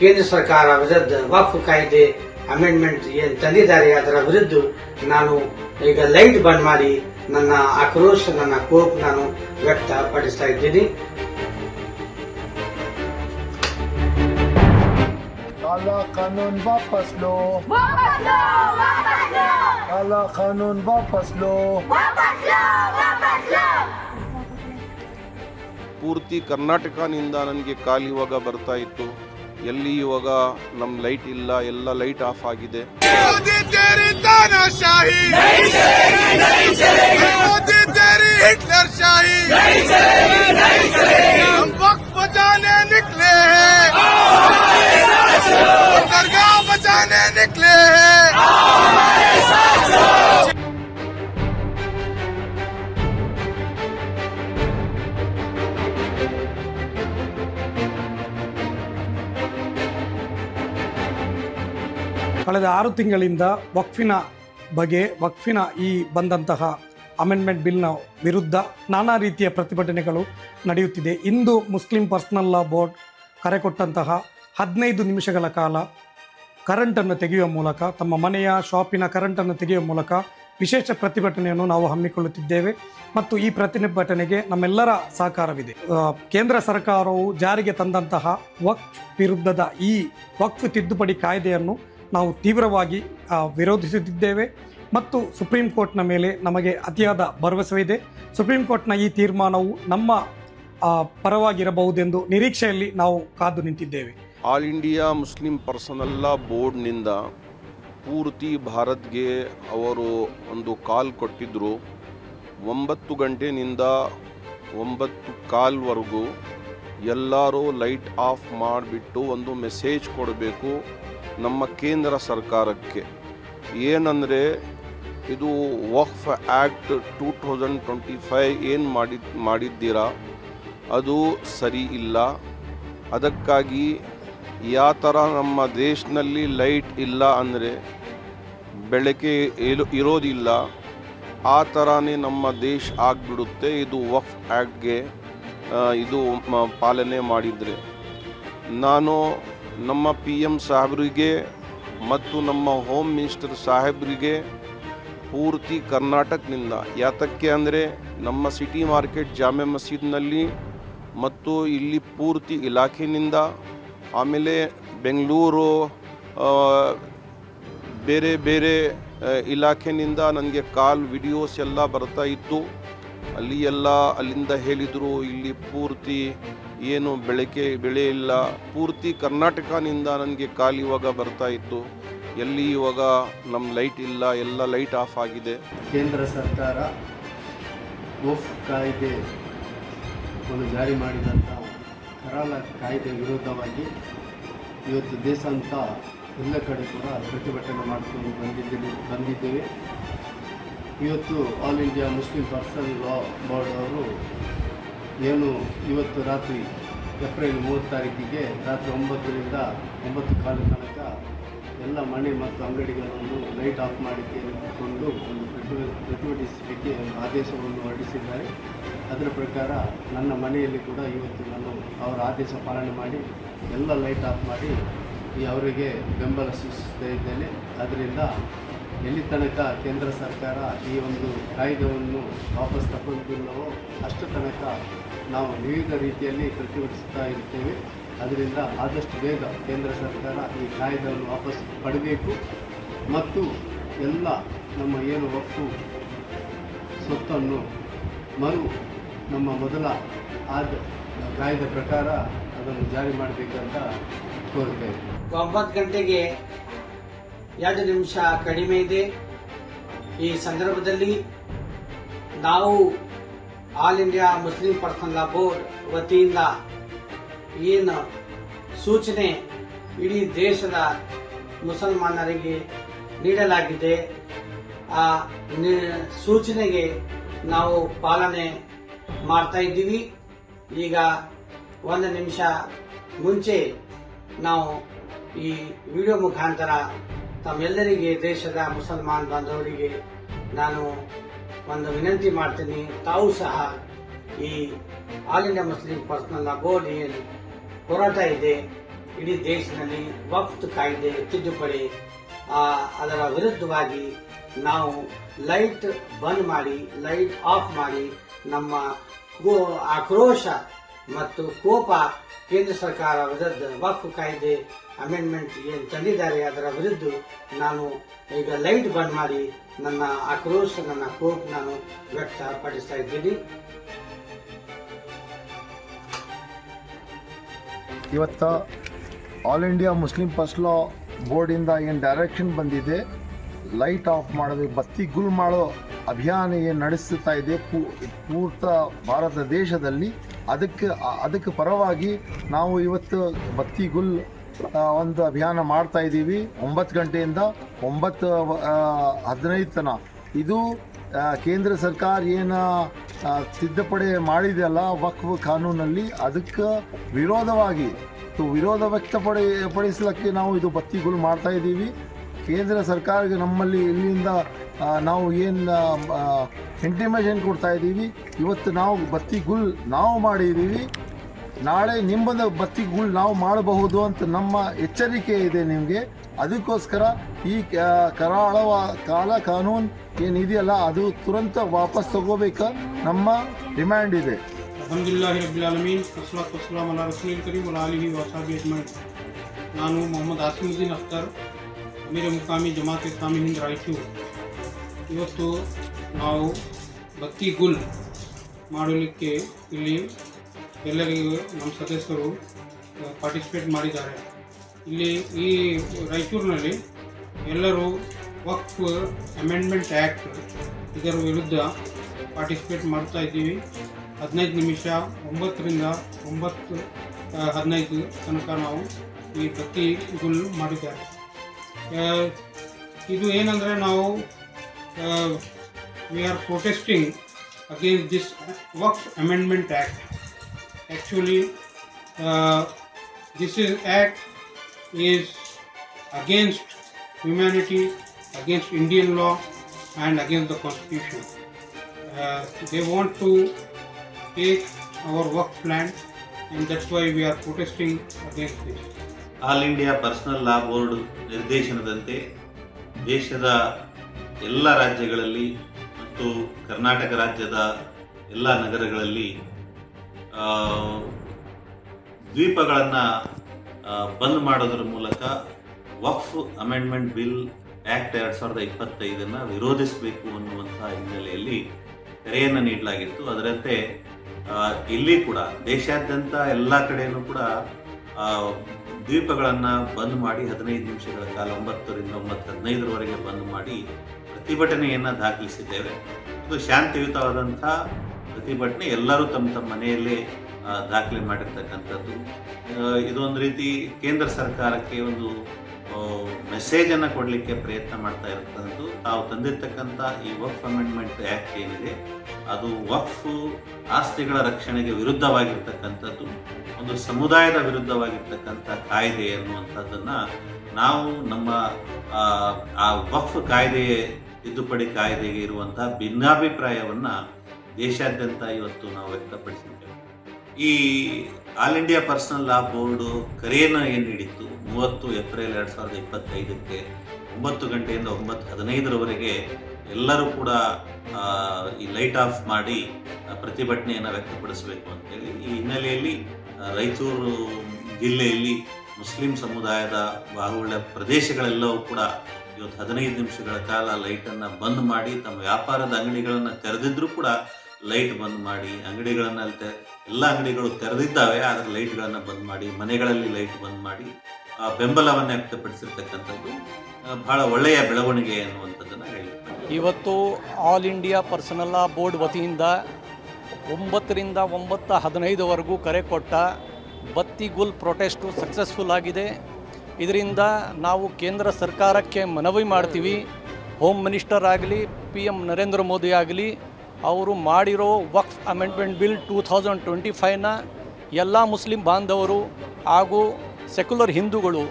ಕೇಂದ್ರ ಸರ್ಕಾರ ವಿರುದ್ಧ ವಕ್ಫ್ ಕಾಯ್ದೆ ಅಮೆಂಡ್ಮೆಂಟ್ ಏನ್ ತಂದಿದ್ದಾರೆ ಅದರ ವಿರುದ್ಧ ನಾನು ಈಗ ಲೈಟ್ ಬಂದ್ ಮಾಡಿ ನನ್ನ ಆಕ್ರೋಶ ನನ್ನ ಕೋಪ್ ನಾನು ವ್ಯಕ್ತಪಡಿಸ್ತಾ ಇದ್ದೀನಿ काला कानून वापस लो वापस लो वापस लो काला कानून वापस लो वापस लो वापस लो ಪೂರ್ತಿ ಕರ್ನಾಟಕನಿಂದ ನನಗೆ ಕಾಲ್ ಇವಾಗ ಬರ್ತಾ ಇತ್ತು ಎಲ್ಲಿ ಇವಾಗ ನಮ್ಮ ಲೈಟ್ ಇಲ್ಲ ಎಲ್ಲ ಲೈಟ್ ಆಫ್ ಆಗಿದೆ. ಆರು ತಿಂಗಳಿಂದ ವಕ್ಫಿನ ಬಗ್ಗೆ ವಕ್ಫಿನ ಈ ಬಂದಂತಹ ಅಮೆಂಡ್ಮೆಂಟ್ ಬಿಲ್ನ ವಿರುದ್ಧ ನಾನಾ ರೀತಿಯ ಪ್ರತಿಭಟನೆಗಳು ನಡೆಯುತ್ತಿದೆ. ಇಂದು ಮುಸ್ಲಿಂ ಪರ್ಸನಲ್ ಲಾ ಬೋರ್ಡ್ ಕರೆ ಕೊಟ್ಟಂತಹ ಹದಿನೈದು ನಿಮಿಷಗಳ ಕಾಲ ಕರೆಂಟನ್ನು ತೆಗೆಯುವ ಮೂಲಕ, ತಮ್ಮ ಮನೆಯ ಶಾಪಿನ ಕರೆಂಟನ್ನು ತೆಗೆಯುವ ಮೂಲಕ ವಿಶೇಷ ಪ್ರತಿಭಟನೆಯನ್ನು ನಾವು ಹಮ್ಮಿಕೊಳ್ಳುತ್ತಿದ್ದೇವೆ. ಮತ್ತು ಈ ಪ್ರತಿಭಟನೆಗೆ ನಮ್ಮೆಲ್ಲರ ಸಹಕಾರವಿದೆ. ಕೇಂದ್ರ ಸರ್ಕಾರವು ಜಾರಿಗೆ ತಂದಂತಹ ವಕ್ಫ್ ವಿರುದ್ಧದ ಈ ವಕ್ಫ್ ತಿದ್ದುಪಡಿ ಕಾಯ್ದೆಯನ್ನು ನಾವು ತೀವ್ರವಾಗಿ ವಿರೋಧಿಸುತ್ತಿದ್ದೇವೆ ಮತ್ತು ಸುಪ್ರೀಂ ಕೋರ್ಟ್ನ ಮೇಲೆ ನಮಗೆ ಅತಿಯಾದ ಭರವಸೆವಿದೆ ಸುಪ್ರೀಂ ಕೋರ್ಟ್ನ ಈ ತೀರ್ಮಾನವು ನಮ್ಮ ಪರವಾಗಿರಬಹುದೆಂದು ನಿರೀಕ್ಷೆಯಲ್ಲಿ ನಾವು ಕಾದು ನಿಂತಿದ್ದೇವೆ. All India Muslim personal law ಬೋರ್ಡ್ನಿಂದ ಪೂರ್ತಿ ಭಾರತ್ಗೆ ಅವರು ಒಂದು ಕಾಲ್ ಕೊಟ್ಟಿದ್ದರು ಒಂಬತ್ತು ಗಂಟೆನಿಂದ ಒಂಬತ್ತು ಕಾಲ್ವರೆಗೂ ಎಲ್ಲರೂ ಲೈಟ್ ಆಫ್ ಮಾಡಿಬಿಟ್ಟು ಒಂದು ಮೆಸೇಜ್ ಕೊಡಬೇಕು. ನಮ್ಮ ಕೇಂದ್ರ ಸರ್ಕಾರಕ್ಕೆ. ಏನಂದರೆ, ಇದು Waqf act two thousand twenty five ಏನು ಮಾಡಿ, ಮಾಡಿದ್ದೀರಾ? ಅದು ಸರಿ ಇಲ್ಲ. ಅದಕ್ಕಾಗಿ ಯಾವ ಥರ ನಮ್ಮ ದೇಶದಲ್ಲಿ ಲೈಟ್ ಇಲ್ಲ ಅಂದರೆ, ಬೆಳಕೆ ಇರೋ ಇರೋದಿಲ್ಲ. ಆ ಥರನೇ ನಮ್ಮ ದೇಶ ಆಗಿಬಿಡುತ್ತೆ. ಇದು ವಕ್ಫ್ ಆ್ಯಕ್ಟ್ಗೆ ಇದು ಪಾಲನೆ ಮಾಡಿದರೆ. ನಾನು ನಮ್ಮ ಪಿ ಎಂ ಸಾಹೇಬರಿಗೆ ಮತ್ತು ನಮ್ಮ ಹೋಮ್ ಮಿನಿಸ್ಟರ್ ಸಾಹೇಬರಿಗೆ ಪೂರ್ತಿ ಕರ್ನಾಟಕದಿಂದ, ಯಾತಕ್ಕೆ ಅಂದರೆ ನಮ್ಮ ಸಿಟಿ ಮಾರ್ಕೆಟ್ ಜಾಮೆ ಮಸೀದ್ನಲ್ಲಿ ಮತ್ತು ಇಲ್ಲಿ ಪೂರ್ತಿ ಇಲಾಖೆಯಿಂದ, ಆಮೇಲೆ ಬೆಂಗಳೂರು ಬೇರೆ ಬೇರೆ ಇಲಾಖೆಯಿಂದ ನನಗೆ ಕಾಲ್ ವಿಡಿಯೋಸ್ ಎಲ್ಲ ಬರ್ತಾ ಇತ್ತು. ಅಲ್ಲಿ ಎಲ್ಲ ಅಲ್ಲಿಂದ ಹೇಳಿದರು, ಇಲ್ಲಿ ಪೂರ್ತಿ ಏನು ಬೆಳಕೆ ಬೆಳೆ ಇಲ್ಲ ಪೂರ್ತಿ ಕರ್ನಾಟಕನಿಂದ ನನಗೆ ಕಾಲ್ ಇವಾಗ ಬರ್ತಾ ಇತ್ತು. ಎಲ್ಲಿ ಇವಾಗ ನಮ್ಮ ಲೈಟ್ ಇಲ್ಲ, ಎಲ್ಲ ಲೈಟ್ ಆಫ್ ಆಗಿದೆ. ಕೇಂದ್ರ ಸರ್ಕಾರ ಗೋಫ್ ಕಾಯ್ದೆ ಒಂದು ಜಾರಿ ಮಾಡಿದಂಥ ಕರಾಲ ಕಾಯ್ದೆ ವಿರೋಧವಾಗಿ ಇವತ್ತು ದೇಶ ಅಂತ ಎಲ್ಲ ಕಡೆ ಕೂಡ ಪ್ರತಿಭಟನೆ ಮಾಡಿಕೊಂಡು ಬಂದಿದ್ದೇವೆ ಬಂದಿದ್ದೇವೆ. ಇವತ್ತು all India Muslim personal law board ಅವರು ಏನು ಇವತ್ತು ರಾತ್ರಿ ಏಪ್ರಿಲ್ ಮೂವತ್ತು ತಾರೀಕಿಗೆ ರಾತ್ರಿ ಒಂಬತ್ತರಿಂದ ಒಂಬತ್ತು ಕಾಲು ತನಕ ಎಲ್ಲ ಮನೆ ಮತ್ತು ಅಂಗಡಿಗಳನ್ನು ಲೈಟ್ ಆಫ್ ಮಾಡಿಕೊಂಡು ಒಂದು ಪ್ರತಿಭ- ಪ್ರತಿಭಟಿಸಲಿಕ್ಕೆ ಒಂದು ಆದೇಶವನ್ನು ಹೊರಡಿಸಿದ್ದಾರೆ. ಅದರ ಪ್ರಕಾರ ನನ್ನ ಮನೆಯಲ್ಲಿ ಕೂಡ ಇವತ್ತು ನಾನು ಅವರ ಆದೇಶ ಪಾಲನೆ ಮಾಡಿ ಎಲ್ಲ ಲೈಟ್ ಆಫ್ ಮಾಡಿ ಈ ಅವರಿಗೆ ಬೆಂಬಲ ಸೂಚಿಸ್ತಾ ಇದ್ದೇನೆ. ಅದರಿಂದ ಎಲ್ಲಿ ತನಕ ಕೇಂದ್ರ ಸರ್ಕಾರ ಈ ಒಂದು ಕಾಯ್ದೆಯನ್ನು ವಾಪಸ್ ತಗೊಂಡಿಲ್ಲವೋ ಅಷ್ಟು ತನಕ ನಾವು ವಿವಿಧ ರೀತಿಯಲ್ಲಿ ಪ್ರತಿಭಟಿಸ್ತಾ ಇರ್ತೇವೆ ಅದರಿಂದ ಆದಷ್ಟು ಬೇಗ ಕೇಂದ್ರ ಸರ್ಕಾರ ಈ ಕಾಯ್ದೆಯನ್ನು ವಾಪಸ್ ಪಡೆಯಬೇಕು. ಮತ್ತು ಎಲ್ಲ ನಮ್ಮ ಏನು ಒಪ್ಪು ಸ್ವತ್ತನ್ನು ಮರು ನಮ್ಮ ಮೊದಲ ಆದ ಕಾಯ್ದೆ ಪ್ರಕಾರ ಅದನ್ನು ಜಾರಿ ಮಾಡಬೇಕಂತ ಕೋರ್ತೇವೆ ಒಂಬತ್ತು ಗಂಟೆಗೆ ಎರಡು ನಿಮಿಷ ಕಡಿಮೆ ಇದೆ. ಈ ಸಂದರ್ಭದಲ್ಲಿ ನಾವು all India Muslim person law board ವತಿಯಿಂದ ಏನು ಸೂಚನೆ ಇಡೀ ದೇಶದ ಮುಸಲ್ಮಾನರಿಗೆ ನೀಡಲಾಗಿದೆ. ಆ ಸೂಚನೆಗೆ ನಾವು ಪಾಲನೆ ಮಾಡ್ತಾ ಇದ್ದೀವಿ. ಈಗ ಒಂದು ನಿಮಿಷ ಮುಂಚೆ ನಾವು ಈ ವಿಡಿಯೋ ಮುಖಾಂತರ ತಮ್ಮೆಲ್ಲರಿಗೆ ದೇಶದ ಮುಸಲ್ಮಾನ್ ಬಾಂಧವರಿಗೆ ನಾನು ಒಂದು ವಿನಂತಿ ಮಾಡ್ತೀನಿ. ತಾವು ಸಹ ಈ all India Muslim personal board ಏನು ಹೋರಾಟ ಇದೆ, ಇಡೀ ದೇಶದಲ್ಲಿ ವಕ್ಫ್ ಕಾಯ್ದೆ ತಿದ್ದುಪಡಿ ಅದರ ವಿರುದ್ಧವಾಗಿ ನಾವು ಲೈಟ್ ಬಂದ್ ಮಾಡಿ, ಲೈಟ್ ಆಫ್ ಮಾಡಿ ನಮ್ಮ ಆಕ್ರೋಶ ಮತ್ತು ಕೋಪ ಕೇಂದ್ರ ಸರ್ಕಾರ ವಿರುದ್ಧ ವಕ್ಫ್ ಕಾಯ್ದೆ ಅಮೆಂಡ್ಮೆಂಟ್ ಏನು ತಂದಿದ್ದಾರೆ ಅದರ ವಿರುದ್ಧ ನಾನು ಈಗ ಲೈಟ್ ಬಂದ್ ಮಾಡಿ ನನ್ನ ಆಕ್ರೋಶ, ನನ್ನ ಕೋಪ ನಾನು ವ್ಯಕ್ತಪಡಿಸ್ತಾ ಇದ್ದೀನಿ. ಇವತ್ತು all India Muslim first law ಬೋರ್ಡಿಂದ ಏನು ಡೈರೆಕ್ಷನ್ ಬಂದಿದೆ ಲೈಟ್ ಆಫ್ ಮಾಡೋದು, ಬತ್ತಿ ಗುಲ್ ಮಾಡೋ ಅಭಿಯಾನ ಏನು ನಡೆಸ್ತಾ ಇದೆ ಪೂರ್ತ ಭಾರತ ದೇಶದಲ್ಲಿ, ಅದಕ್ಕೆ ಅದಕ್ಕೆ ಪರವಾಗಿ ನಾವು ಇವತ್ತು ಬತ್ತಿ ಗುಲ್ ಒಂದು ಅಭಿಯಾನ ಮಾಡ್ತಾ ಇದ್ದೀವಿ. ಒಂಬತ್ತು ಗಂಟೆಯಿಂದ ಒಂಬತ್ತು ಹದಿನೈದು ತನ. ಇದು ಕೇಂದ್ರ ಸರ್ಕಾರ ಏನು ತಿದ್ದುಪಡಿ ಮಾಡಿದೆಯಲ್ಲ ವಕ್ಫ್ ಕಾನೂನಲ್ಲಿ, ಅದಕ್ಕೆ ವಿರೋಧವಾಗಿ ವಿರೋಧ ವ್ಯಕ್ತಪಡಿ, ಪಡಿಸಲಿಕ್ಕೆ ನಾವು ಇದು ಬತ್ತಿಗಳು ಮಾಡ್ತಾ ಇದ್ದೀವಿ. ಕೇಂದ್ರ ಸರ್ಕಾರಕ್ಕೆ ನಮ್ಮಲ್ಲಿ ಇಲ್ಲಿಂದ ನಾವು ಏನು ಇಂಟಿಮೇಷನ್ ಕೊಡ್ತಾ ಇದ್ದೀವಿ. ಇವತ್ತು ನಾವು ಬತ್ತಿಗುಲ್ ನಾವು ಮಾಡಿದ್ದೀವಿ. ನಾಳೆ ನಿಂಬದ ಬತ್ತಿಗಳು ನಾವು ಮಾಡಬಹುದು ಅಂತ ನಮ್ಮ ಎಚ್ಚರಿಕೆ ಇದೆ ನಿಮಗೆ. ಅದಕ್ಕೋಸ್ಕರ ಈ ಕರಾಳವ ಕರಾಳ ಕಾಲ ಕಾನೂನು ಏನಿದೆಯಲ್ಲ ಅದು ತುರಂತ ವಾಪಸ್ ತಗೋಬೇಕು ನಮ್ಮ ಡಿಮ್ಯಾಂಡ್ ಇದೆ. ನಾನು ಮೊಹಮ್ಮದ್ ಆಸಿಮುದ್ದೀನ್ ಅಖ್ತರ್, ಅಮೀರ ಮುಕಾಮಿ ಜಮಾತ್ ಇಸ್ಲಾಮಿ ಹಿಂದ್ ರಾಯಚೂರು. ಇವತ್ತು ನಾವು ಬತ್ತಿ ಗುಲ್ ಮಾಡಲಿಕ್ಕೆ ಇಲ್ಲಿ ಎಲ್ಲರಿಗೂ ನಮ್ಮ ಸದಸ್ಯರು ಪಾರ್ಟಿಸಿಪೇಟ್ ಮಾಡಿದ್ದಾರೆ. ಇಲ್ಲಿ ಈ ರಾಯಚೂರಿನಲ್ಲಿ ಎಲ್ಲರೂ ವಕ್ಫ್ ಅಮೆಂಡ್ಮೆಂಟ್ ಆ್ಯಕ್ಟ್ ಇದರ ವಿರುದ್ಧ ಪಾರ್ಟಿಸಿಪೇಟ್ ಮಾಡ್ತಾ ಇದ್ದೀವಿ. ಹದಿನೈದು ನಿಮಿಷ, ಒಂಬತ್ತರಿಂದ ಒಂಬತ್ತು ಹದಿನೈದು ತನಕ ನಾವು ಈ ಪ್ರತಿ ಗುಲ್ ಮಾಡಿದ್ದಾರೆ ಇದು ಏನಂದರೆ ನಾವು we are protesting against this Waqf amendment act actually this is act is against humanity, against Indian law, and against the constitution. Uh, they want to take our work land, and that's why we are protesting against this. All India personal law board ನಿರ್ದೇಶನದಂತೆ ದೇಶದ ಎಲ್ಲ ರಾಜ್ಯಗಳಲ್ಲಿ ಮತ್ತು ಕರ್ನಾಟಕ ರಾಜ್ಯದ ಎಲ್ಲ ನಗರಗಳಲ್ಲಿ ದ್ವೀಪಗಳನ್ನು ಬಂದ್ ಮಾಡೋದ್ರ ಮೂಲಕ ವಕ್ಫ್ ಅಮೆಂಡ್ಮೆಂಟ್ ಬಿಲ್ ಆ್ಯಕ್ಟ್ ಎರಡು ಸಾವಿರದ ಇಪ್ಪತ್ತೈದನ್ನು ವಿರೋಧಿಸಬೇಕು ಅನ್ನುವಂಥ ಹಿನ್ನೆಲೆಯಲ್ಲಿ ಕರೆಯನ್ನು ನೀಡಲಾಗಿತ್ತು. ಅದರಂತೆ ಇಲ್ಲಿ ಕೂಡ, ದೇಶಾದ್ಯಂತ ಎಲ್ಲ ಕಡೆಯೂ ಕೂಡ ದ್ವೀಪಗಳನ್ನು ಬಂದ್ ಮಾಡಿ ಹದಿನೈದು ನಿಮಿಷಗಳ ಕಾಲ, ಒಂಬತ್ತರಿಂದ ಒಂಬತ್ತು, ಹದಿನೈದರವರೆಗೆ ಬಂದ್ ಮಾಡಿ ಪ್ರತಿಭಟನೆಯನ್ನು ದಾಖಲಿಸಿದ್ದೇವೆ. ಇದು ಶಾಂತಿಯುತವಾದಂಥ ಪ್ರತಿಭಟನೆ ಎಲ್ಲರೂ ತಮ್ಮ ತಮ್ಮ ಮನೆಯಲ್ಲೇ ದಾಖಲೆ ಮಾಡಿರ್ತಕ್ಕಂಥದ್ದು. ಇದೊಂದು ರೀತಿ ಕೇಂದ್ರ ಸರ್ಕಾರಕ್ಕೆ ಒಂದು ಮೆಸೇಜನ್ನು ಕೊಡಲಿಕ್ಕೆ ಪ್ರಯತ್ನ ಮಾಡ್ತಾ ಇರ್ತಕ್ಕಂಥದ್ದು. ತಾವು ತಂದಿರ್ತಕ್ಕಂಥ ಈ ವಕ್ಫ್ ಅಮೆಂಡ್ಮೆಂಟ್ ಆ್ಯಕ್ಟ್ ಏನಿದೆ ಅದು ವಕ್ಫ್ ಆಸ್ತಿಗಳ ರಕ್ಷಣೆಗೆ ವಿರುದ್ಧವಾಗಿರ್ತಕ್ಕಂಥದ್ದು ಒಂದು ಸಮುದಾಯದ ವಿರುದ್ಧವಾಗಿರ್ತಕ್ಕಂಥ ಕಾಯ್ದೆ ಅನ್ನುವಂಥದ್ದನ್ನು ನಾವು ನಮ್ಮ ಆ, ವಕ್ಫ್ ಕಾಯ್ದೆ ತಿದ್ದುಪಡಿ ಕಾಯ್ದೆಗೆ ಇರುವಂತಹ ಭಿನ್ನಾಭಿಪ್ರಾಯವನ್ನು ದೇಶಾದ್ಯಂತ ಇವತ್ತು ನಾವು ವ್ಯಕ್ತಪಡಿಸಿದ್ದೇವೆ. ಈ all India personal law board ಕರೆಯನ್ನು ಏನು ನೀಡಿತ್ತು? ಮೂವತ್ತು ಏಪ್ರಿಲ್ ಎರಡು ಸಾವಿರದ ಇಪ್ಪತ್ತೈದಕ್ಕೆ ಒಂಬತ್ತು ಗಂಟೆಯಿಂದ ಒಂಬತ್ತು ಹದಿನೈದರವರೆಗೆ ಎಲ್ಲರೂ ಕೂಡ ಈ ಲೈಟ್ ಆಫ್ ಮಾಡಿ ಪ್ರತಿಭಟನೆಯನ್ನು ವ್ಯಕ್ತಪಡಿಸಬೇಕು ಅಂತೇಳಿ ಈ ಹಿನ್ನೆಲೆಯಲ್ಲಿ ರಾಯಚೂರು ಜಿಲ್ಲೆಯಲ್ಲಿ ಮುಸ್ಲಿಂ ಸಮುದಾಯದ ಬಾಹುಳ್ಯ ಪ್ರದೇಶಗಳೆಲ್ಲವೂ ಕೂಡ ಇವತ್ತು ಹದಿನೈದು ನಿಮಿಷಗಳ ಕಾಲ ಲೈಟನ್ನು ಬಂದ್ ಮಾಡಿ ತಮ್ಮ ವ್ಯಾಪಾರದ ಅಂಗಡಿಗಳನ್ನು ತೆರೆದಿದ್ರೂ ಕೂಡ ಲೈಟ್ ಬಂದ್ ಮಾಡಿ ಅಂಗಡಿಗಳನ್ನ ಎಲ್ಲ ಅಂಗಡಿಗಳು ತೆರೆದಿದ್ದಾವೆ ಆದರೆ ಲೈಟ್ಗಳನ್ನು ಬಂದ್ ಮಾಡಿ ಮನೆಗಳಲ್ಲಿ ಲೈಟ್ ಬಂದ್ ಮಾಡಿ ಆ, ಬೆಂಬಲವನ್ನು ವ್ಯಕ್ತಪಡಿಸಿರ್ತಕ್ಕಂಥದ್ದು ಬಹಳ ಒಳ್ಳೆಯ ಬೆಳವಣಿಗೆ ಅನ್ನುವಂಥದ್ದನ್ನು ಹೇಳಿ ಇವತ್ತು all India personal law board ವತಿಯಿಂದ ಒಂಬತ್ತರಿಂದ ಒಂಬತ್ತು ಹದಿನೈದುವರೆಗೂ ಕರೆ ಕೊಟ್ಟ ಬತ್ತಿಗುಲ್ ಪ್ರೊಟೆಸ್ಟು ಸಕ್ಸಸ್ಫುಲ್ ಆಗಿದೆ. ಇದರಿಂದ ನಾವು ಕೇಂದ್ರ ಸರ್ಕಾರಕ್ಕೆ ಮನವಿ ಮಾಡ್ತೀವಿ. ಹೋಮ್ ಮಿನಿಸ್ಟರ್ ಆಗಲಿ ಪಿ ಎಂ ನರೇಂದ್ರ ಮೋದಿ ಆಗಲಿ ಅವರು ಮಾಡಿರೋ Waqf amendment bill two thousand twenty ಫೈವ್ನ ಎಲ್ಲ ಮುಸ್ಲಿಂ ಬಾಂಧವರು ಹಾಗೂ ಸೆಕ್ಯುಲರ್ ಹಿಂದೂಗಳು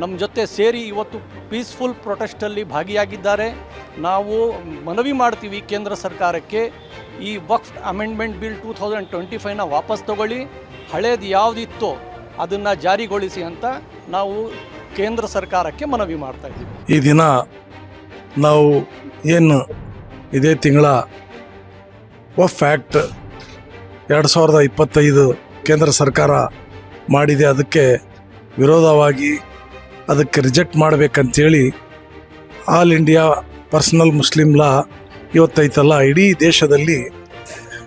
ನಮ್ಮ ಜೊತೆ ಸೇರಿ ಇವತ್ತು ಪೀಸ್ಫುಲ್ ಪ್ರೊಟೆಸ್ಟಲ್ಲಿ ಭಾಗಿಯಾಗಿದ್ದಾರೆ. ನಾವು ಮನವಿ ಮಾಡ್ತೀವಿ ಕೇಂದ್ರ ಸರ್ಕಾರಕ್ಕೆ ಈ Waqf amendment bill two thousand twenty ಫೈವ್ನ ವಾಪಸ್ ತಗೊಳ್ಳಿ, ಹಳೇದು ಯಾವುದಿತ್ತೋ ಅದನ್ನು ಜಾರಿಗೊಳಿಸಿ ಅಂತ ನಾವು ಕೇಂದ್ರ ಸರ್ಕಾರಕ್ಕೆ ಮನವಿ ಮಾಡ್ತಾ ಇದ್ದೀವಿ. ಈ ದಿನ ನಾವು ಏನು ಇದೇ ತಿಂಗಳ ವಫ್ ಆ್ಯಕ್ಟ್ ಎರಡು ಸಾವಿರದ ಇಪ್ಪತ್ತೈದು ಕೇಂದ್ರ ಸರ್ಕಾರ ಮಾಡಿದೆ ಅದಕ್ಕೆ ವಿರೋಧವಾಗಿ ಅದಕ್ಕೆ reject ಮಾಡಬೇಕಂತೇಳಿ all India personal Muslim law ಇವತ್ತೈತಲ್ಲ, ಇಡೀ ದೇಶದಲ್ಲಿ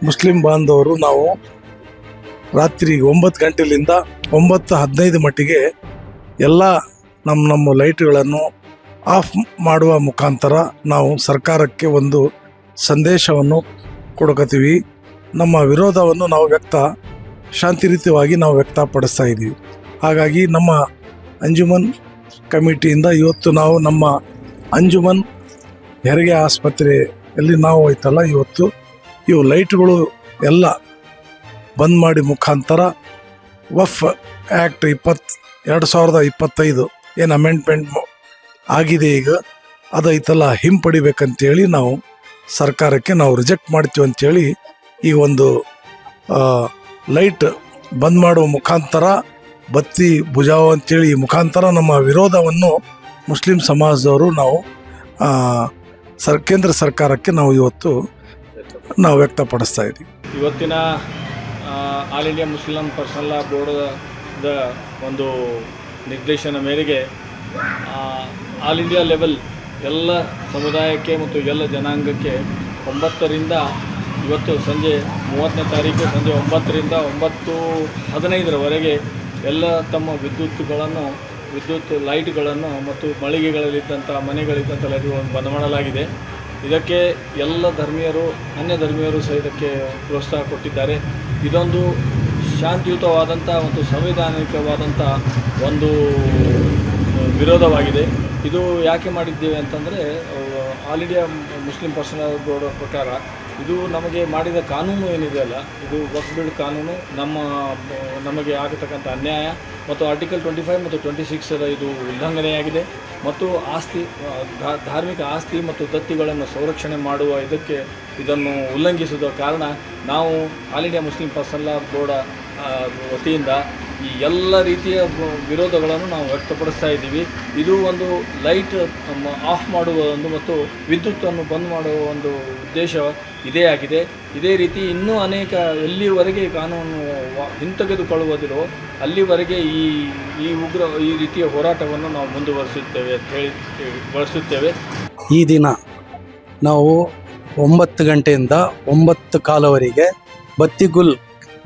ಮುಸ್ಲಿಂ ಬಾಂಧವರು ನಾವು ರಾತ್ರಿ ಒಂಬತ್ತು ಗಂಟೆಲಿಂದ ಒಂಬತ್ತು ಹದಿನೈದು ಮಟ್ಟಿಗೆ ಎಲ್ಲ ನಮ್ಮ ನಮ್ಮ ಲೈಟ್ಗಳನ್ನು ಆಫ್ ಮಾಡುವ ಮುಖಾಂತರ ನಾವು ಸರ್ಕಾರಕ್ಕೆ ಒಂದು ಸಂದೇಶವನ್ನು ಕೊಡ್ಕೋತೀವಿ ನಮ್ಮ ವಿರೋಧವನ್ನು ನಾವು ವ್ಯಕ್ತ ಶಾಂತಿರೀತವಾಗಿ ನಾವು ವ್ಯಕ್ತಪಡಿಸ್ತಾ ಇದ್ದೀವಿ. ಹಾಗಾಗಿ ನಮ್ಮ ಅಂಜುಮನ್ ಕಮಿಟಿಯಿಂದ ಇವತ್ತು ನಾವು ನಮ್ಮ ಅಂಜುಮನ್ ಹೆರಿಗೆ ಆಸ್ಪತ್ರೆಯಲ್ಲಿ ನಾವು ಐತಲ್ಲ ಇವತ್ತು, ಇವು ಲೈಟ್ಗಳು ಎಲ್ಲ ಬಂದ್ ಮಾಡಿ ಮುಖಾಂತರ ವಫ್ ಆ್ಯಕ್ಟ್ ಇಪ್ಪತ್ತು, ಎರಡು ಸಾವಿರದ ಇಪ್ಪತ್ತೈದು ಏನು ಅಮೆಂಡ್ಮೆಂಟ್ ಆಗಿದೆ ಈಗ, ಅದೈತಲ್ಲ ಹಿಂಪಡಿಬೇಕಂತೇಳಿ ನಾವು ಸರ್ಕಾರಕ್ಕೆ ನಾವು ರಿಜೆಕ್ಟ್ ಮಾಡ್ತೀವಿ ಅಂತೇಳಿ ಈ ಒಂದು ಲೈಟ್ ಬಂದ್ ಮಾಡುವ ಮುಖಾಂತರ, ಬತ್ತಿ ಭುಜಾವ್ ಅಂತೇಳಿ ಈ ಮುಖಾಂತರ ನಮ್ಮ ವಿರೋಧವನ್ನು ಮುಸ್ಲಿಂ ಸಮಾಜದವರು ನಾವು ಸರ್, ಕೇಂದ್ರ ಸರ್ಕಾರಕ್ಕೆ ನಾವು ಇವತ್ತು ನಾವು ವ್ಯಕ್ತಪಡಿಸ್ತಾ ಇದ್ದೀವಿ. ಇವತ್ತಿನ ಆಲ್ ಇಂಡಿಯಾ ಮುಸ್ಲಿಂ ಪರ್ಸನಲ್ ಬೋರ್ಡದ ಒಂದು ನಿರ್ದೇಶನ ಮೇರೆಗೆ ಆಲ್ ಇಂಡಿಯಾ ಲೆವೆಲ್ ಎಲ್ಲ ಸಮುದಾಯಕ್ಕೆ ಮತ್ತು ಎಲ್ಲ ಜನಾಂಗಕ್ಕೆ ಒಂಬತ್ತರಿಂದ ಇವತ್ತು ಸಂಜೆ ಮೂವತ್ತನೇ ತಾರೀಕು ಸಂಜೆ ಒಂಬತ್ತರಿಂದ ಒಂಬತ್ತು ಹದಿನೈದರವರೆಗೆ ಎಲ್ಲ ತಮ್ಮ ವಿದ್ಯುತ್ಗಳನ್ನು, ವಿದ್ಯುತ್ ಲೈಟ್ಗಳನ್ನು ಮತ್ತು ಮಳಿಗೆಗಳಲ್ಲಿದ್ದಂಥ ಮನೆಗಳಿದ್ದಂಥ ಲೈಟ್ಗಳನ್ನು ಬಂದ್ ಮಾಡಲಾಗಿದೆ. ಇದಕ್ಕೆ ಎಲ್ಲ ಧರ್ಮೀಯರು, ಅನ್ಯ ಧರ್ಮೀಯರು ಸಹ ಇದಕ್ಕೆ ಪ್ರೋತ್ಸಾಹ ಕೊಟ್ಟಿದ್ದಾರೆ. ಇದೊಂದು ಶಾಂತಿಯುತವಾದಂಥ ಮತ್ತು ಸಂವಿಧಾನಿಕವಾದಂಥ ಒಂದು ವಿರೋಧವಾಗಿದೆ. ಇದು ಯಾಕೆ ಮಾಡಿದ್ದೇವೆ ಅಂತಂದರೆ all India Muslim personal board ಪ್ರಕಾರ ಇದು ನಮಗೆ ಮಾಡಿದ ಕಾನೂನು ಏನಿದೆಯಲ್ಲ ಇದು ವರ್ಕ್ ಬಿಲ್ಡ್ ಕಾನೂನು, ನಮ್ಮ, ನಮಗೆ ಆಗತಕ್ಕಂಥ ಅನ್ಯಾಯ ಮತ್ತು ಆರ್ಟಿಕಲ್ ಟ್ವೆಂಟಿ ಫೈವ್ ಮತ್ತು ಟ್ವೆಂಟಿ ಸಿಕ್ಸರ ಇದು ಉಲ್ಲಂಘನೆಯಾಗಿದೆ ಮತ್ತು ಆಸ್ತಿ ಧಾರ್ಮಿಕ ಆಸ್ತಿ ಮತ್ತು ದತ್ತಿಗಳನ್ನು ಸಂರಕ್ಷಣೆ ಮಾಡುವ ಇದಕ್ಕೆ ಇದನ್ನು ಉಲ್ಲಂಘಿಸಿದ ಕಾರಣ ನಾವು All India Muslim Personal Board ವತಿಯಿಂದ ಈ ಎಲ್ಲ ರೀತಿಯ ವಿರೋಧಗಳನ್ನು ನಾವು ವ್ಯಕ್ತಪಡಿಸ್ತಾ ಇದ್ದೀವಿ. ಇದು ಒಂದು ಲೈಟ್ ಆಫ್ ಮಾಡುವ ಒಂದು ಮತ್ತು ವಿದ್ಯುತ್ತನ್ನು ಬಂದ್ ಮಾಡುವ ಒಂದು ಉದ್ದೇಶ ಇದೇ ಆಗಿದೆ. ಇದೇ ರೀತಿ ಇನ್ನೂ ಅನೇಕ ಎಲ್ಲಿವರೆಗೆ ಕಾನೂನು ಹಿಂತೆಗೆದುಕೊಳ್ಳುವುದಿರೋ ಅಲ್ಲಿವರೆಗೆ ಈ ಈ ಉಗ್ರ, ಈ ರೀತಿಯ ಹೋರಾಟವನ್ನು ನಾವು ಮುಂದುವರಿಸುತ್ತೇವೆ ಅಂತ ಹೇಳಿ ಬಳಸುತ್ತೇವೆ. ಈ ದಿನ ನಾವು ಒಂಬತ್ತು ಗಂಟೆಯಿಂದ ಒಂಬತ್ತು ಕಾಲವರೆಗೆ ಬತ್ತಿಗುಲ್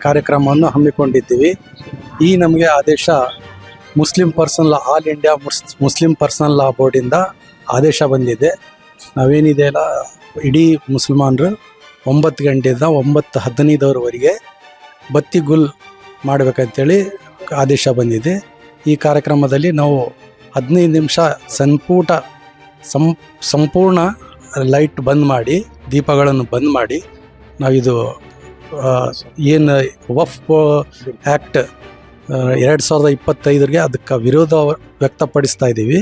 ಕಾರ್ಯಕ್ರಮವನ್ನು ಹಮ್ಮಿಕೊಂಡಿದ್ದೀವಿ. ಈ ನಮಗೆ ಆದೇಶ Muslim personal law all India ಮುಸ್, Muslim personal law ಬೋರ್ಡಿಂದ ಆದೇಶ ಬಂದಿದೆ. ನಾವೇನಿದೆ ಅಲ್ಲ, ಇಡೀ ಮುಸಲ್ಮಾನರು ಒಂಬತ್ತು ಗಂಟೆಯಿಂದ ಒಂಬತ್ತು ಹದಿನೈದರವರೆಗೆ ಬತ್ತಿಗುಲ್ ಮಾಡಬೇಕಂತೇಳಿ ಆದೇಶ ಬಂದಿದೆ. ಈ ಕಾರ್ಯಕ್ರಮದಲ್ಲಿ ನಾವು ಹದಿನೈದು ನಿಮಿಷ ಸಂಪೂಟ ಸಂ, ಸಂಪೂರ್ಣ ಲೈಟ್ ಬಂದ್ ಮಾಡಿ, ದೀಪಗಳನ್ನು ಬಂದ್ ಮಾಡಿ, ನಾವಿದು ಏನು, ವಫ್ ಆ್ಯಕ್ಟ್ ಎರಡು ಸಾವಿರದ ಇಪ್ಪತ್ತೈದರಿಗೆ ಅದಕ್ಕೆ ವಿರೋಧ ವ್ಯಕ್ತಪಡಿಸ್ತಾ ಇದ್ದೀವಿ.